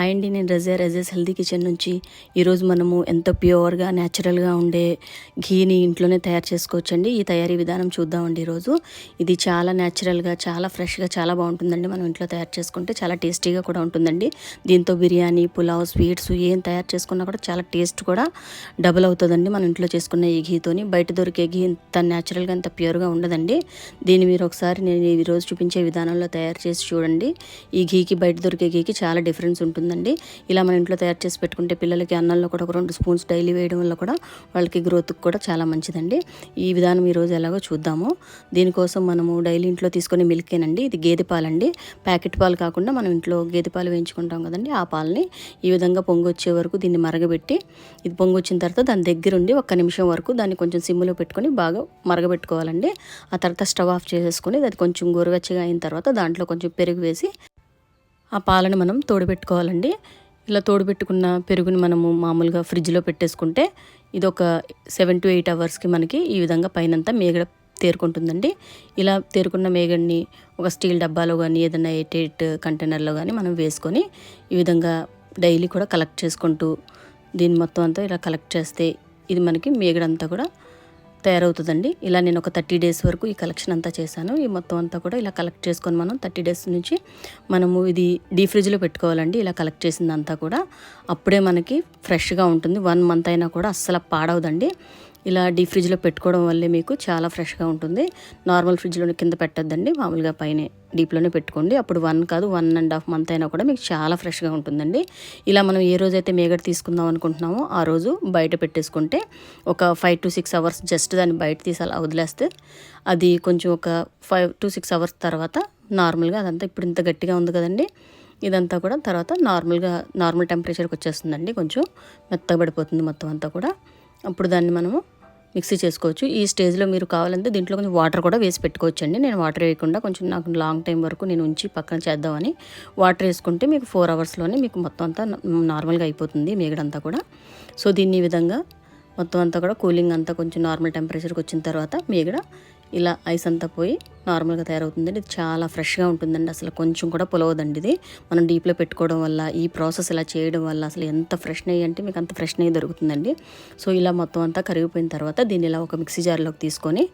Hi అండి నేను రజా రజాస్ healthy kitchen నుంచి ఈరోజు మనము ఎంతో ప్యూర్గా న్యాచురల్గా ఉండే ఘీని ఇంట్లోనే తయారు చేసుకోవచ్చండి. ఈ తయారీ విధానం చూద్దామండి ఈరోజు. ఇది చాలా న్యాచురల్గా చాలా ఫ్రెష్గా చాలా బాగుంటుందండి మనం ఇంట్లో తయారు చేసుకుంటే. చాలా టేస్టీగా కూడా ఉంటుందండి. దీంతో బిర్యానీ పులావ్ స్వీట్స్ ఏం తయారు చేసుకున్నా కూడా చాలా టేస్ట్ కూడా డబుల్ అవుతుందండి మనం ఇంట్లో చేసుకున్న ఈ ఘీతోని. బయట దొరికే ఘీ ఇంత న్యాచురల్గా ఇంత ప్యూర్గా ఉండదండి. దీన్ని మీరు ఒకసారి నేను ఈరోజు చూపించే విధానంలో తయారు చేసి చూడండి. ఈ ఘీకి బయట దొరికే ఘీకి చాలా డిఫరెన్స్ ఉంటుంది. ఉంటుందండి. ఇలా మన ఇంట్లో తయారు చేసి పెట్టుకుంటే పిల్లలకి అన్నంలో కూడా ఒక రెండు స్పూన్స్ డైలీ వేయడం వల్ల కూడా వాళ్ళకి గ్రోత్కి కూడా చాలా మంచిదండి. ఈ విధానం ఈరోజు ఎలాగో చూద్దాము. దీనికోసం మనము డైలీ ఇంట్లో తీసుకునే మిల్కేనండి ఇది గేదె పాలండి. ప్యాకెట్ పాలు కాకుండా మనం ఇంట్లో గేదె పాలు వేయించుకుంటాం కదండి ఆ పాలని ఈ విధంగా పొంగు వచ్చే వరకు దీన్ని మరగబెట్టి ఇది పొంగు వచ్చిన తర్వాత దాని దగ్గరుండి ఒక్క నిమిషం వరకు దాన్ని కొంచెం సిమ్లో పెట్టుకొని బాగా మరగబెట్టుకోవాలండి. ఆ తర్వాత స్టవ్ ఆఫ్ చేసేసుకొని అది కొంచెం గోరువెచ్చగా అయిన తర్వాత దాంట్లో కొంచెం పెరుగు వేసి ఆ పాలను మనం తోడుపెట్టుకోవాలండి. ఇలా తోడుపెట్టుకున్న పెరుగుని మనము మామూలుగా ఫ్రిడ్జ్లో పెట్టేసుకుంటే ఇది ఒక సెవెన్ టు ఎయిట్ అవర్స్కి మనకి ఈ విధంగా పైనంతా మేగడ తేరుకుంటుందండి. ఇలా తేరుకున్న మేగడిని ఒక స్టీల్ డబ్బాలో కానీ ఏదైనా ఎయిట్ ఎయిట్ కంటైనర్లో కానీ మనం వేసుకొని ఈ విధంగా డైలీ కూడా కలెక్ట్ చేసుకుంటూ దీన్ని మొత్తం అంతా ఇలా కలెక్ట్ చేస్తే ఇది మనకి మేగడంతా కూడా తయారవుతుందండి. ఇలా నేను ఒక థర్టీ డేస్ వరకు ఈ కలెక్షన్ అంతా చేశాను. ఈ మొత్తం అంతా కూడా ఇలా కలెక్ట్ చేసుకొని మనం థర్టీ డేస్ నుంచి మనము ఇది డీ ఫ్రిడ్జ్లో పెట్టుకోవాలండి. ఇలా కలెక్ట్ చేసిందంతా కూడా. అప్పుడే మనకి ఫ్రెష్గా ఉంటుంది. వన్ మంత్ అయినా కూడా అస్సలు పాడవదండి. ఇలా డీప్ ఫ్రిడ్జ్లో పెట్టుకోవడం వల్లే మీకు చాలా ఫ్రెష్గా ఉంటుంది. నార్మల్ ఫ్రిడ్జ్లోనే కింద పెట్టద్దండి. మామూలుగా పైన డీప్లోనే పెట్టుకోండి. అప్పుడు వన్ కాదు వన్ అండ్ హాఫ్ మంత్ అయినా కూడా మీకు చాలా ఫ్రెష్గా ఉంటుందండి. ఇలా మనం ఏ రోజైతే మేగడ తీసుకుందాం అనుకుంటున్నామో ఆ రోజు బయట పెట్టేసుకుంటే ఒక five to six hours just దాన్ని బయట తీసి అలా వదిలేస్తే అది కొంచెం ఒక ఫైవ్ టు సిక్స్ అవర్స్ తర్వాత నార్మల్గా అదంతా ఇప్పుడు ఇంత గట్టిగా ఉంది కదండి. ఇదంతా కూడా తర్వాత నార్మల్గా నార్మల్ టెంపరేచర్కి వచ్చేస్తుందండి. కొంచెం మెత్తగా పడిపోతుంది మొత్తం అంతా కూడా. అప్పుడు దాన్ని మనము మిక్సీ చేసుకోవచ్చు. ఈ స్టేజ్లో మీరు కావాలంటే దీంట్లో కొంచెం వాటర్ కూడా వేసి పెట్టుకోవచ్చు అండి నేను వాటర్ వేయకుండా కొంచెం నాకు లాంగ్ టైం వరకు నేను ఉంచి పక్కన చేద్దామని వాటర్ వేసుకుంటే మీకు ఫోర్ అవర్స్లోనే మీకు మొత్తం అంతా నార్మల్గా అయిపోతుంది మేగడంతా కూడా. సో దీన్ని ఈ విధంగా మొత్తం అంతా కూడా కూలింగ్ అంతా కొంచెం నార్మల్ టెంపరేచర్కి వచ్చిన తర్వాత మీగడ ఇలా ఐస్ అంతా పోయి నార్మల్గా తయారవుతుందండి. ఇది చాలా ఫ్రెష్గా ఉంటుందండి. అసలు కొంచెం కూడా పొలవదండి ఇది. మనం డీప్లో పెట్టుకోవడం వల్ల ఈ ప్రాసెస్ ఇలా చేయడం వల్ల అసలు ఎంత ఫ్రెష్ నెయ్యి అంటే మీకు అంత ఫ్రెష్ నెయ్యి దొరుకుతుందండి. సో ఇలా మొత్తం అంతా కరిగిపోయిన తర్వాత దీన్ని ఇలా ఒక మిక్సీ జార్లోకి తీసుకొని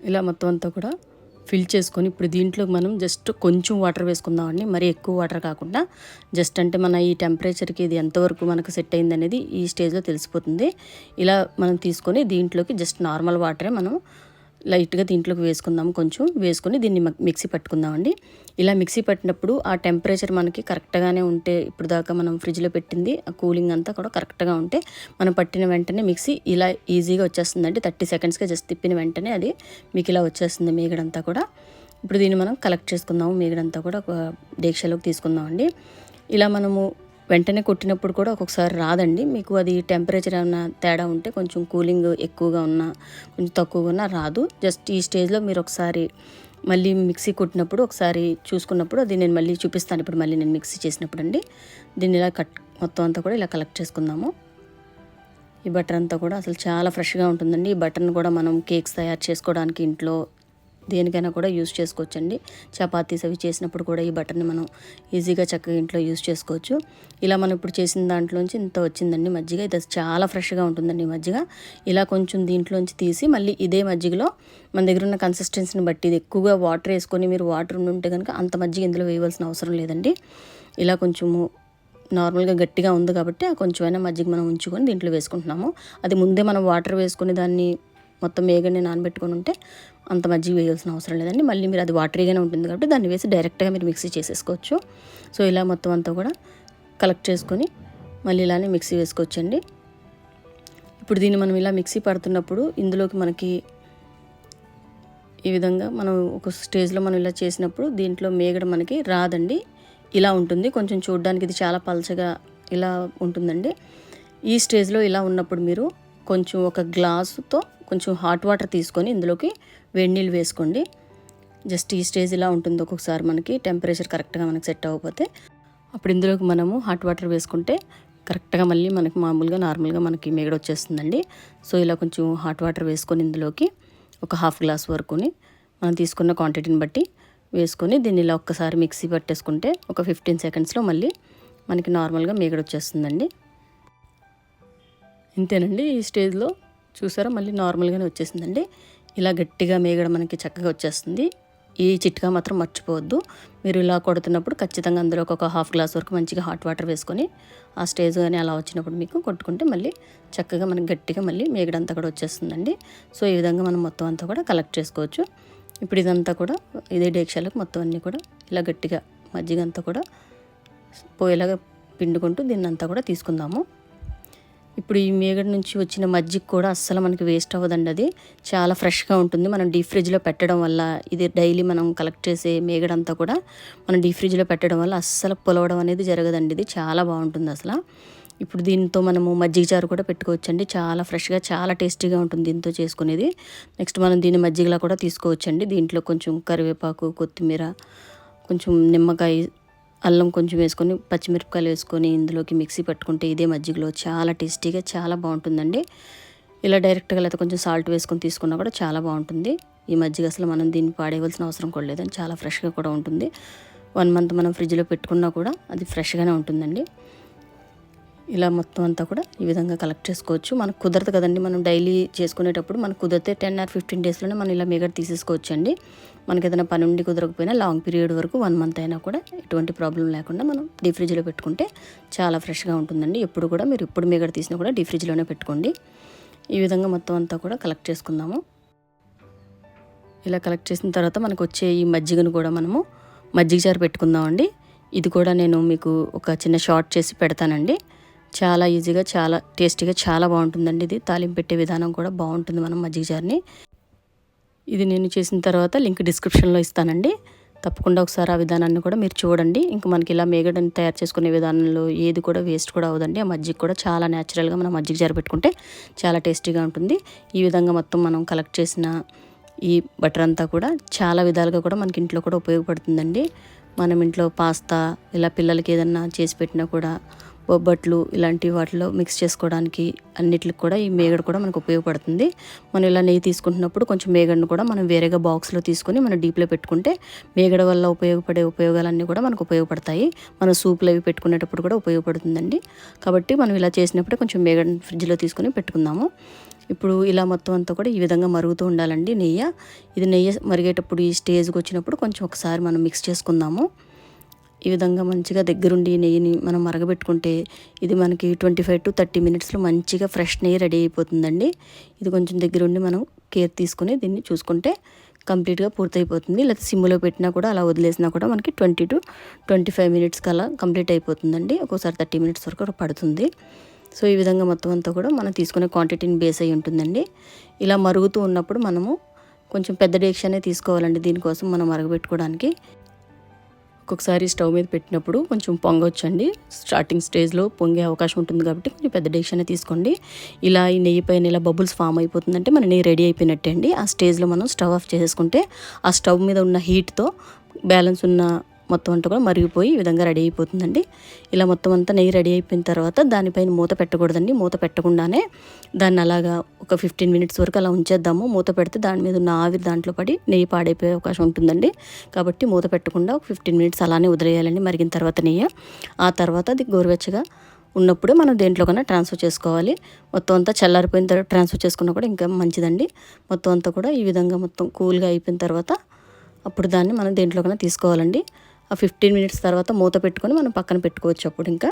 ఇలా మొత్తం అంతా కూడా ఫిల్ చేసుకొని ఇప్పుడు దీంట్లో మనం జస్ట్ కొంచెం వాటర్ వేసుకుందామండి. మరి ఎక్కువ వాటర్ కాకుండా జస్ట్ అంటే మన ఈ టెంపరేచర్కి ఇది ఎంతవరకు మనకు సెట్ అయింది అనేది ఈ స్టేజ్లో తెలిసిపోతుంది. ఇలా మనం తీసుకొని దీంట్లోకి జస్ట్ నార్మల్ వాటరే మనం లైట్గా దీంట్లోకి వేసుకుందాం కొంచెం. వేసుకొని దీన్ని మిక్సీ పట్టుకుందామండి. ఇలా మిక్సీ పట్టినప్పుడు ఆ టెంపరేచర్ మనకి కరెక్ట్గానే ఉంటే ఇప్పుడు దాకా మనం ఫ్రిడ్జ్లో పెట్టింది ఆ కూలింగ్ అంతా కూడా కరెక్ట్గా ఉంటే మనం పట్టిన వెంటనే మిక్సీ ఇలా ఈజీగా వచ్చేస్తుందండి. థర్టీ సెకండ్స్గా జస్ట్ తిప్పిన వెంటనే అది మీకు ఇలా వచ్చేస్తుంది మీగడంతా కూడా. ఇప్పుడు దీన్ని మనం కలెక్ట్ చేసుకుందాము. మీగడంతా కూడా ఒక డేక్షలోకి తీసుకుందామండి. ఇలా మనము వెంటనే కొట్టినప్పుడు కూడా ఒక్కొక్కసారి రాదండి. మీకు అది టెంపరేచర్ ఏమైనా తేడా ఉంటే కొంచెం కూలింగ్ ఎక్కువగా ఉన్నా కొంచెం తక్కువగా ఉన్నా రాదు. జస్ట్ ఈ స్టేజ్లో మీరు ఒకసారి మళ్ళీ మిక్సీ కొట్టినప్పుడు ఒకసారి చూసుకున్నప్పుడు అది నేను మళ్ళీ చూపిస్తాను. ఇప్పుడు మళ్ళీ నేను మిక్సీ చేసినప్పుడు అండి. దీన్ని ఇలా కట్ మొత్తం అంతా కూడా ఇలా కలెక్ట్ చేసుకుందాము. ఈ బటర్ అంతా కూడా అసలు చాలా ఫ్రెష్గా ఉంటుందండి. ఈ బటర్ని కూడా మనం కేక్స్ తయారు చేసుకోవడానికి ఇంట్లో దేనికైనా కూడా యూస్ చేసుకోవచ్చండి. చపాతీస్ అవి చేసినప్పుడు కూడా ఈ బటర్ని మనం ఈజీగా చక్కగా ఇంట్లో యూస్ చేసుకోవచ్చు. ఇలా మనం ఇప్పుడు చేసిన దాంట్లోంచి ఇంత వచ్చిందండి మజ్జిగ. ఇది చాలా ఫ్రెష్గా ఉంటుందండి మజ్జిగ. ఇలా కొంచెం దీంట్లోంచి తీసి మళ్ళీ ఇదే మజ్జిగలో మన దగ్గర ఉన్న కన్సిస్టెన్సీని బట్టి ఇది ఎక్కువగా వాటర్ వేసుకొని మీరు వాటర్ ఉంటే కనుక అంత మజ్జిగ ఇందులో వేయవలసిన అవసరం లేదండి. ఇలా కొంచెము నార్మల్గా గట్టిగా ఉంది కాబట్టి ఆ కొంచెమైనా మజ్జిగ మనం ఉంచుకొని దీంట్లో వేసుకుంటున్నాము. అది ముందే మనం వాటర్ వేసుకొని దాన్ని మొత్తం మేగడిని నానబెట్టుకొని ఉంటే అంత మజ్జిగ వేయాల్సిన అవసరం లేదండి. మళ్ళీ మీరు అది వాటరీగానే ఉంటుంది కాబట్టి దాన్ని వేసి డైరెక్ట్గా మీరు మిక్సీ చేసేసుకోవచ్చు. సో ఇలా మొత్తం అంతా కూడా కలెక్ట్ చేసుకొని మళ్ళీ ఇలానే మిక్సీ వేసుకోవచ్చండి. ఇప్పుడు దీన్ని మనం ఇలా మిక్సీ పడుతున్నప్పుడు ఇందులోకి మనకి ఈ విధంగా మనం ఒక స్టేజ్లో మనం ఇలా చేసినప్పుడు దీంట్లో మేగడ మనకి రాదండి. ఇలా ఉంటుంది. కొంచెం చూడడానికి ఇది చాలా పలచగా ఇలా ఉంటుందండి. ఈ స్టేజ్లో ఇలా ఉన్నప్పుడు మీరు కొంచెం ఒక గ్లాసుతో కొంచెం హాట్ వాటర్ తీసుకొని ఇందులోకి వేడి నీళ్ళు వేసుకోండి. జస్ట్ ఈ స్టేజ్ ఇలా ఉంటుంది ఒక్కొక్కసారి మనకి టెంపరేచర్ కరెక్ట్గా మనకి సెట్ అవ్వకపోతే. అప్పుడు ఇందులోకి మనము హాట్ వాటర్ వేసుకుంటే కరెక్ట్గా మళ్ళీ మనకి మామూలుగా నార్మల్గా మనకి మేగడ వచ్చేస్తుందండి. సో ఇలా కొంచెం హాట్ వాటర్ వేసుకొని ఇందులోకి ఒక హాఫ్ గ్లాస్ వరకుని మనం తీసుకున్న క్వాంటిటీని బట్టి వేసుకొని దీన్ని ఇలా ఒక్కసారి మిక్సీ పట్టేసుకుంటే ఒక ఫిఫ్టీన్ సెకండ్స్లో మళ్ళీ మనకి నార్మల్గా మేగడ వచ్చేస్తుందండి. ఇంతేనండి ఈ స్టేజ్లో. చూసారా? మళ్ళీ నార్మల్గానే వచ్చేసిందండి. ఇలా గట్టిగా మేగడ మనకి చక్కగా వచ్చేస్తుంది. ఈ చిట్కా మాత్రం మర్చిపోవద్దు. మీరు ఇలా కొడుతున్నప్పుడు ఖచ్చితంగా అందులో ఒక హాఫ్ గ్లాస్ వరకు మంచిగా హాట్ వాటర్ వేసుకొని ఆ స్టేజ్ కానీ అలా వచ్చినప్పుడు మీకు కొట్టుకుంటే మళ్ళీ చక్కగా మనకి గట్టిగా మళ్ళీ మేగడంతా కూడా వచ్చేస్తుందండి. సో ఈ విధంగా మనం మొత్తం అంతా కూడా కలెక్ట్ చేసుకోవచ్చు. ఇప్పుడు ఇదంతా కూడా ఇదే డేక్షాలకు మొత్తం అన్నీ కూడా ఇలా గట్టిగా మజ్జిగ అంతా కూడా పోయేలాగా పిండుకుంటూ దీన్ని అంతా కూడా తీసుకుందాము. ఇప్పుడు ఈ మేగడ నుంచి వచ్చిన మజ్జిగ కూడా అస్సలు మనకి వేస్ట్ అవ్వదండి అది. చాలా ఫ్రెష్గా ఉంటుంది. మనం డీప్ ఫ్రిడ్జ్లో పెట్టడం వల్ల ఇది డైలీ మనం కలెక్ట్ చేసే మేగడంతా కూడా మనం డీప్ ఫ్రిడ్జ్లో పెట్టడం వల్ల అస్సలు పొలవడం అనేది జరగదండి ఇది. చాలా బాగుంటుంది అసలు. ఇప్పుడు దీంతో మనము మజ్జిగ చారు కూడా పెట్టుకోవచ్చండి. చాలా ఫ్రెష్గా చాలా టేస్టీగా ఉంటుంది దీంతో చేసుకునేది. నెక్స్ట్ మనం దీన్ని మజ్జిగలా కూడా తీసుకోవచ్చండి. దీంట్లో కొంచెం కరివేపాకు కొత్తిమీర కొంచెం నిమ్మకాయ అల్లం కొంచెం వేసుకొని పచ్చిమిరపకాయలు వేసుకొని ఇందులోకి మిక్సీ పట్టుకుంటే ఇదే మజ్జిగలో చాలా టేస్టీగా చాలా బాగుంటుందండి. ఇలా డైరెక్ట్గా లేకపోతే కొంచెం సాల్ట్ వేసుకొని తీసుకున్నా కూడా చాలా బాగుంటుంది. ఈ మజ్జిగ అసలు మనం దీన్ని పాడేయవలసిన అవసరం కూడా లేదని చాలా ఫ్రెష్గా కూడా ఉంటుంది. వన్ మంత్ మనం ఫ్రిడ్జ్లో పెట్టుకున్నా కూడా అది ఫ్రెష్గానే ఉంటుందండి. ఇలా మొత్తం అంతా కూడా ఈ విధంగా కలెక్ట్ చేసుకోవచ్చు. మనకు కుదరదు కదండి మనం డైలీ చేసుకునేటప్పుడు మనకు కుదిరితే టెన్ ఆర్ ఫిఫ్టీన్ డేస్లోనే మనం ఇలా మిగతా తీసేసుకోవచ్చు అండి మనకి ఏదైనా పని ఉండి కుదరకపోయినా లాంగ్ పీరియడ్ వరకు వన్ మంత్ అయినా కూడా ఎటువంటి ప్రాబ్లం లేకుండా మనం డీ ఫ్రిడ్జ్లో పెట్టుకుంటే చాలా ఫ్రెష్గా ఉంటుందండి. ఎప్పుడు కూడా మీరు ఎప్పుడు మేగడ తీసినా కూడా డీ ఫ్రిడ్జ్లోనే పెట్టుకోండి. ఈ విధంగా మొత్తం అంతా కూడా కలెక్ట్ చేసుకుందాము. ఇలా కలెక్ట్ చేసిన తర్వాత మనకు వచ్చే ఈ మజ్జిగను కూడా మనము మజ్జిగ చారు పెట్టుకుందామండి. ఇది కూడా నేను మీకు ఒక చిన్న షార్ట్ చేసి పెడతానండి. చాలా ఈజీగా చాలా టేస్టీగా చాలా బాగుంటుందండి ఇది. తాలింపు పెట్టే విధానం కూడా బాగుంటుంది మనం మజ్జిగ జార్ని. ఇది నేను చేసిన తర్వాత లింక్ డిస్క్రిప్షన్లో ఇస్తానండి. తప్పకుండా ఒకసారి ఆ విధానాన్ని కూడా మీరు చూడండి. ఇంకా మనకి ఇలా మేగడని తయారు చేసుకునే విధానంలో ఏది కూడా వేస్ట్ కూడా అవ్వదండి. ఆ మజ్జిగ కూడా చాలా న్యాచురల్గా మనం మజ్జిగ జారి పెట్టుకుంటే చాలా టేస్టీగా ఉంటుంది. ఈ విధంగా మొత్తం మనం కలెక్ట్ చేసిన ఈ బటర్ అంతా కూడా చాలా విధాలుగా కూడా మనకి ఇంట్లో కూడా ఉపయోగపడుతుందండి. మనం ఇంట్లో పాస్తా ఇలా పిల్లలకి ఏదన్నా చేసి పెట్టినా కూడా బొబ్బట్లు ఇలాంటి వాటిలో మిక్స్ చేసుకోవడానికి అన్నిటికి కూడా ఈ మేగడ కూడా మనకు ఉపయోగపడుతుంది. మనం ఇలా నెయ్యి తీసుకుంటున్నప్పుడు కొంచెం మేగడను కూడా మనం వేరేగా బాక్స్లో తీసుకొని మనం డీప్లో పెట్టుకుంటే మేగడ వల్ల ఉపయోగపడే ఉపయోగాలన్నీ కూడా మనకు ఉపయోగపడతాయి. మనం సూప్లు అవి పెట్టుకునేటప్పుడు కూడా ఉపయోగపడుతుందండి. కాబట్టి మనం ఇలా చేసినప్పుడు కొంచెం మేగడను ఫ్రిడ్జ్లో తీసుకొని పెట్టుకుందాము. ఇప్పుడు ఇలా మొత్తం అంతా కూడా ఈ విధంగా మరుగుతూ ఉండాలండి నెయ్యి. ఇది నెయ్యి మరిగేటప్పుడు ఈ స్టేజ్కి వచ్చినప్పుడు కొంచెం ఒకసారి మనం మిక్స్ చేసుకుందాము. ఈ విధంగా మంచిగా దగ్గరుండి నెయ్యిని మనం మరగబెట్టుకుంటే ఇది మనకి ట్వంటీ ఫైవ్ టు థర్టీ మినిట్స్లో మంచిగా ఫ్రెష్ నెయ్యి రెడీ అయిపోతుందండి. ఇది కొంచెం దగ్గరుండి మనం కేర్ తీసుకుని దీన్ని చూసుకుంటే కంప్లీట్గా పూర్తయిపోతుంది. లేదా సిమ్లో పెట్టినా కూడా అలా వదిలేసినా కూడా మనకి ట్వంటీ టు ట్వంటీ ఫైవ్ మినిట్స్కి అలా కంప్లీట్ అయిపోతుందండి. ఒక్కోసారి థర్టీ మినిట్స్ వరకు పడుతుంది. సో ఈ విధంగా మొత్తం అంతా కూడా మనం తీసుకునే క్వాంటిటీని బేస్ అయి ఉంటుందండి. ఇలా మరుగుతూ ఉన్నప్పుడు మనము కొంచెం పెద్ద డేక్షనే తీసుకోవాలండి దీనికోసం మనం మరగబెట్టుకోవడానికి. ఒక్కొక్కసారి స్టవ్ మీద పెట్టినప్పుడు కొంచెం పొంగొచ్చండి. స్టార్టింగ్ స్టేజ్లో పొంగే అవకాశం ఉంటుంది కాబట్టి కొంచెం పెద్ద డేషన్ తీసుకోండి. ఇలా ఈ నెయ్యి పైన ఇలా బబుల్స్ ఫామ్ అయిపోతుందంటే మన నెయ్యి రెడీ అయిపోయినట్టే అండి ఆ స్టేజ్లో మనం స్టవ్ ఆఫ్ చేసుకుంటే ఆ స్టవ్ మీద ఉన్న హీట్తో బ్యాలెన్స్ ఉన్న మొత్తం అంతా కూడా మరిగిపోయి ఈ విధంగా రెడీ అయిపోతుందండి. ఇలా మొత్తం అంతా నెయ్యి రెడీ అయిపోయిన తర్వాత దానిపైన మూత పెట్టకూడదండి. మూత పెట్టకుండానే దాన్ని అలాగా ఒక ఫిఫ్టీన్ మినిట్స్ వరకు అలా ఉంచేద్దాము. మూత పెడితే దాని మీద ఉన్న ఆవిరి దాంట్లో పడి నెయ్యి పాడైపోయే అవకాశం ఉంటుందండి. కాబట్టి మూత పెట్టకుండా ఒక ఫిఫ్టీన్ మినిట్స్ అలానే వదిలేయాలండి మరిగిన తర్వాత నెయ్యి. ఆ తర్వాత అది గోరువెచ్చగా ఉన్నప్పుడే మనం దేంట్లోకన్నా ట్రాన్స్ఫర్ చేసుకోవాలి. మొత్తం అంతా చల్లారిపోయిన తర్వాత ట్రాన్స్ఫర్ చేసుకున్నా కూడా ఇంకా మంచిదండి. మొత్తం అంతా కూడా ఈ విధంగా మొత్తం కూల్గా అయిపోయిన తర్వాత అప్పుడు దాన్ని మనం దేంట్లోకైనా తీసుకోవాలండి. ఫిఫ్టీన్ మినిట్స్ తర్వాత మూత పెట్టుకొని మనం పక్కన పెట్టుకోవచ్చు అప్పుడు ఇంకా.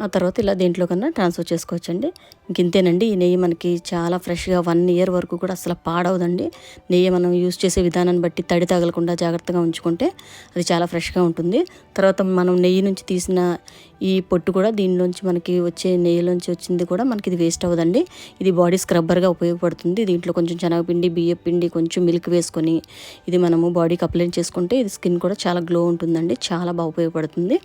ఆ తర్వాత ఇలా దేంట్లో కన్నా ట్రాన్స్ఫర్ చేసుకోవచ్చండి. ఇంక ఇంతేనండి ఈ నెయ్యి మనకి చాలా ఫ్రెష్గా వన్ ఇయర్ వరకు కూడా అసలు పాడవదండి. నెయ్యి మనం యూస్ చేసే విధానాన్ని బట్టి తడి తగలకుండా జాగ్రత్తగా ఉంచుకుంటే అది చాలా ఫ్రెష్గా ఉంటుంది. తర్వాత మనం నెయ్యి నుంచి తీసిన ఈ పొట్టు కూడా దీనిలోంచి మనకి వచ్చే నెయ్యిలోంచి వచ్చింది కూడా మనకి ఇది వేస్ట్ అవ్వదండి. ఇది బాడీ స్క్రబ్బర్గా ఉపయోగపడుతుంది. దీంట్లో కొంచెం శనగపిండి బియ్య పిండి కొంచెం మిల్క్ వేసుకొని ఇది మనము బాడీకి అప్లై చేసుకుంటే ఇది స్కిన్ కూడా చాలా గ్లో ఉంటుందండి. చాలా బాగా ఉపయోగపడుతుంది.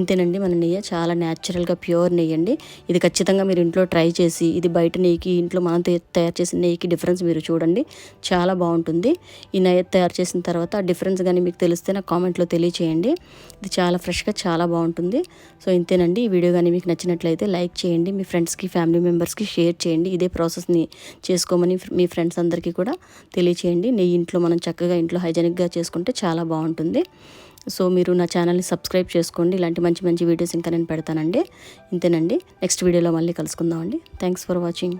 ఇంతేనండి మన నెయ్యి చాలా న్యాచురల్గా ప్యూర్ నెయ్యి అండి. ఇది ఖచ్చితంగా మీరు ఇంట్లో ట్రై చేసి ఇది బయట నెయ్యికి ఇంట్లో మనం తయారు చేసిన నెయ్యికి డిఫరెన్స్ మీరు చూడండి. చాలా బాగుంటుంది. ఈ నెయ్యి తయారు చేసిన తర్వాత ఆ డిఫరెన్స్ కానీ మీకు తెలిస్తే నాకు కామెంట్లో తెలియచేయండి. ఇది చాలా ఫ్రెష్గా చాలా బాగుంటుంది. సో ఇంతేనండి. ఈ వీడియో కానీ మీకు నచ్చినట్లయితే లైక్ చేయండి. మీ ఫ్రెండ్స్కి ఫ్యామిలీ మెంబర్స్కి షేర్ చేయండి. ఇదే ప్రాసెస్ని చేసుకోమని మీ ఫ్రెండ్స్ అందరికీ కూడా తెలియచేయండి. నెయ్యి ఇంట్లో మనం చక్కగా ఇంట్లో హైజెనిక్గా చేసుకుంటే చాలా బాగుంటుంది. సో మీరు నా ఛానల్ని సబ్స్క్రైబ్ చేసుకోండి. ఇలాంటి మంచి మంచి వీడియోస్ ఇంకా నేను పెడతానండి. ఇంతేనండి. నెక్స్ట్ వీడియోలో మళ్ళీ కలుసుకుందామండి. Thanks for watching.